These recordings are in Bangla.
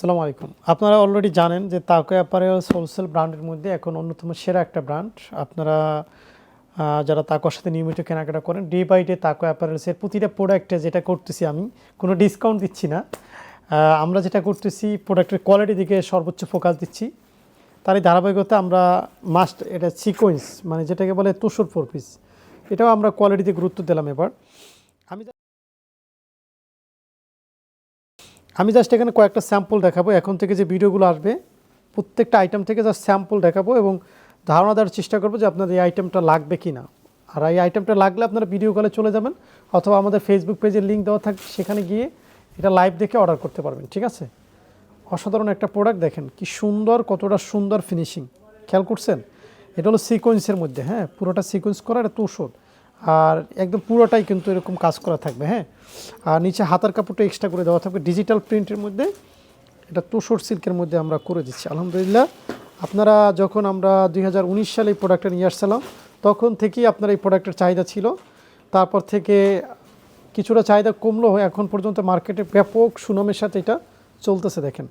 আসসালামু আলাইকুম। আপনারা অলরেডি জানেন যে তাকে অ্যাপারেলস হোলসেল ব্র্যান্ডের মধ্যে এখন অন্যতম সেরা একটা ব্র্যান্ড আপনারা যারা তাকোর সাথে নিয়মিত কেনাকাটা করেন ডে বাই ডে তাকো অ্যাপারেলসের প্রতিটা প্রোডাক্টে যেটা করতেছি আমি, কোনো ডিসকাউন্ট দিচ্ছি না। আমরা যেটা করতেছি প্রোডাক্টের কোয়ালিটি দিকে সর্বোচ্চ ফোকাস দিচ্ছি। তার এই ধারাবাহিকতা আমরা মাস্ট এটা সিকোয়েন্স মানে যেটাকে বলে তুষুর ফোর পিস এটাও আমরা কোয়ালিটিতে গুরুত্ব দিলাম এবার। আমি আমি জাস্ট এখানে কয়েকটা স্যাম্পল দেখাবো। এখন থেকে যে ভিডিওগুলো আসবে, প্রত্যেকটা আইটেম থেকে জাস্ট স্যাম্পল দেখাবো এবং ধারণা দেওয়ার চেষ্টা করব যে আপনার এই আইটেমটা লাগবে কি না আর এই আইটেমটা লাগলে আপনারা ভিডিও কলে চলে যাবেন অথবা আমাদের ফেসবুক পেজের লিঙ্ক দেওয়া থাকবে, সেখানে গিয়ে এটা লাইভ দেখে অর্ডার করতে পারবেন, ঠিক আছে? অসাধারণ একটা প্রোডাক্ট দেখেন, কি সুন্দর, কতটা সুন্দর ফিনিশিং খেয়াল করছেন? এটা হলো সিকোয়েন্সের মধ্যে হ্যাঁ? পুরোটা সিকোয়েন্স করা, এটা তুষর আর একদম পুরোটাই কিন্তু এরকম কাজ করা থাকবে হ্যাঁ? আর নিচে হাতার কাপড়টা এক্সট্রা করে দেওয়া থাকবে। ডিজিটাল প্রিন্টের মধ্যে এটা তুষর সিল্কের মধ্যে আমরা করে দিচ্ছি, আলহামদুলিল্লাহ। আপনারা যখন আমরা দুই হাজার উনিশ সালে এই প্রোডাক্টটা নিয়ে আসছিলাম, তখন থেকেই আপনার এই প্রোডাক্টের চাহিদা ছিল। তারপর থেকে কিছুটা চাহিদা কমলো, এখন পর্যন্ত মার্কেটে ব্যাপক সুনামের সাথে এটা চলতেছে, দেখেন।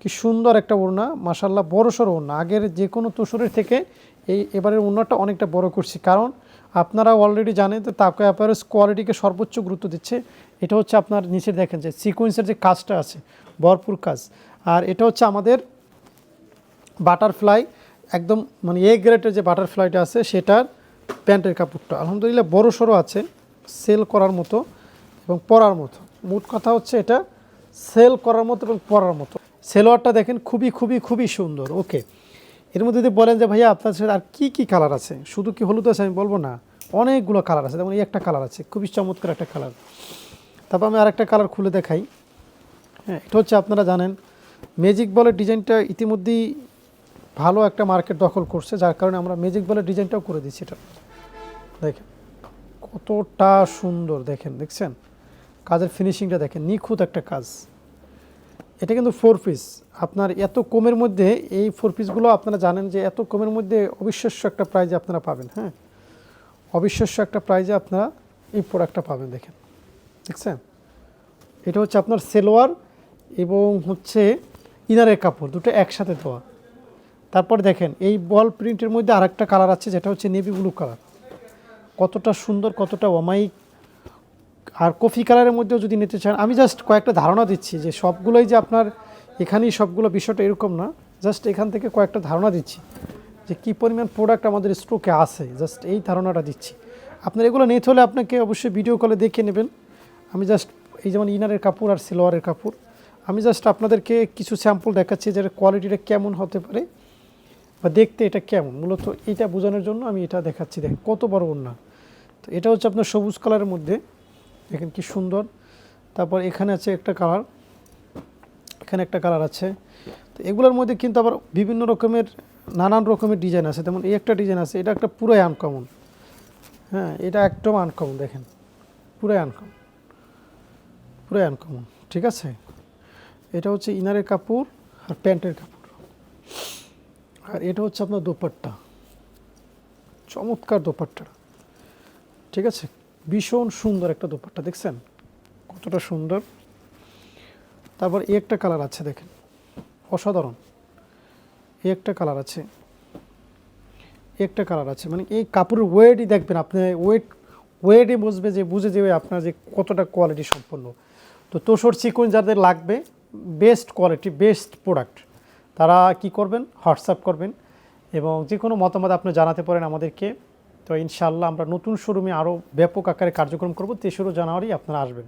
কি সুন্দর একটা ওড়না মাসাল্লাহ বড় সড়ো ওড়না। আগের যে কোনো তুষরের থেকে এই এবারের ওড়নাটা অনেকটা বড় করছি। কারণ আপনারা অলরেডি জানেন তো তাকো অ্যাপারেস কোয়ালিটিকে সর্বোচ্চ গুরুত্ব দিচ্ছে। এটা হচ্ছে আপনার নিচে দেখেন যে সিকোয়েন্সের যে কাজটা আছে, ভরপুর কাজ। আর এটা হচ্ছে আমাদের বাটারফ্লাই একদম মানে এ গ্রেডের যে বাটারফ্লাইটা আছে, সেটার প্যান্টের কাপড়টা। আলহামদুলিল্লাহ বড় সড়ো আছে সেল করার মতো এবং পরার মতো। মোট কথা হচ্ছে এটা সেল করার মতো এবং পরার মতো। সেলোয়ারটা দেখেন খুবই খুবই খুবই সুন্দর। ওকে এর মধ্যে যদি বলেন যে, ভাইয়া, আপনার সাথে আর কী কী কালার আছে? শুধু কি হলুদ আছে আমি বলব না। অনেকগুলো কালার আছে। যেমন এই একটা কালার আছে, খুবই চমৎকার একটা কালার তারপর আমি আরেকটা কালার খুলে দেখাই। হ্যাঁ এটা হচ্ছে আপনারা জানেন ম্যাজিক বলের ডিজাইনটা ইতিমধ্যেই ভালো একটা মার্কেট দখল করছে। যার কারণে আমরা ম্যাজিক বলের ডিজাইনটাও করে দিচ্ছি এটা। দেখেন, কতটা সুন্দর, দেখেন, দেখছেন? কাজের ফিনিশিংটা দেখেন, নিখুঁত একটা কাজ। এটা কিন্তু ফোর পিস আপনার এত কমের মধ্যে এই ফোর পিসগুলো আপনারা জানেন যে এত কমের মধ্যে অবিশ্বাস্য একটা প্রাইজে আপনারা পাবেন হ্যাঁ? অবিশ্বাস্য একটা প্রাইজে আপনারা এই প্রোডাক্টটা পাবেন, দেখেন। দেখছেন? এটা হচ্ছে আপনার সেলোয়ার এবং হচ্ছে ইনারের কাপড়, দুটো একসাথে দেওয়া। তারপর দেখেন, এই বল প্রিন্টের মধ্যে আরেকটা কালার আছে, যেটা হচ্ছে নেভি ব্লু কালার কতটা সুন্দর, কতটা অমায়িক। আর কফি কালারের মধ্যেও যদি নিতে চান, আমি জাস্ট কয়েকটা ধারণা দিচ্ছি যে সবগুলোই যে আপনার এখানেই সবগুলো বিষয়টা এরকম না জাস্ট এখান থেকে কয়েকটা ধারণা দিচ্ছি যে কী পরিমাণ প্রোডাক্ট আমাদের স্টকে আছে জাস্ট এই ধারণাটা দিচ্ছি। আপনার এগুলো নিতে হলে আপনাকে অবশ্যই ভিডিও কলে দেখে নেবেন। আমি জাস্ট এই যেমন ইনারের কাপড় আর সিলোয়ারের কাপড়, আমি জাস্ট আপনাদেরকে কিছু স্যাম্পল দেখাচ্ছি যে কোয়ালিটিটা কেমন হতে পারে বা দেখতে এটা কেমন। মূলত এটা বোঝানোর জন্য আমি এটা দেখাচ্ছি। দেখ, কত বড় ওড়না। তো এটা হচ্ছে আপনার সবুজ কালারের মধ্যে। দেখেন কি সুন্দর। তারপর এখানে আছে একটা কালার। এখানে একটা কালার আছে। তো এগুলোর মধ্যে কিন্তু আবার বিভিন্ন রকমের, নানান রকমের ডিজাইন আছে। যেমন এই একটা ডিজাইন আছে, এটা একটা পুরোই আনকমন হ্যাঁ এটা একদম আনকমন দেখেন। পুরোই আনকমন পুরোই আনকমন ঠিক আছে? এটা হচ্ছে ইনারের কাপড় আর প্যান্টের কাপড়। আর এটা হচ্ছে আপনার দোপাট্টা। চমৎকার দোপাট্টা ঠিক আছে? ভীষণ সুন্দর একটা দোপাট্টা, দেখছেন? কতটা সুন্দর। তারপর এই একটা কালার আছে, দেখেন। অসাধারণ। এই একটা কালার আছে। একটা কালার আছে। মানে এই কাপড়ের ওয়েটই দেখবেন আপনি ওয়েট ওয়েটই বুঝবে যে, বুঝে যাবে আপনার যে কতটা কোয়ালিটি সম্পন্ন। তো তোষর চিকুন যাদের লাগবে বেস্ট কোয়ালিটি বেস্ট প্রোডাক্ট তারা কি করবেন? হোয়াটসঅ্যাপ করবেন এবং যে কোনো মতামত আপনি জানাতে পারেন আমাদেরকে। তো ইনশাআল্লাহ আমরা নতুন শোরুমে আরও ব্যাপক আকারে কার্যক্রম করব। তেসরো জানুয়ারি আপনারা আসবেন।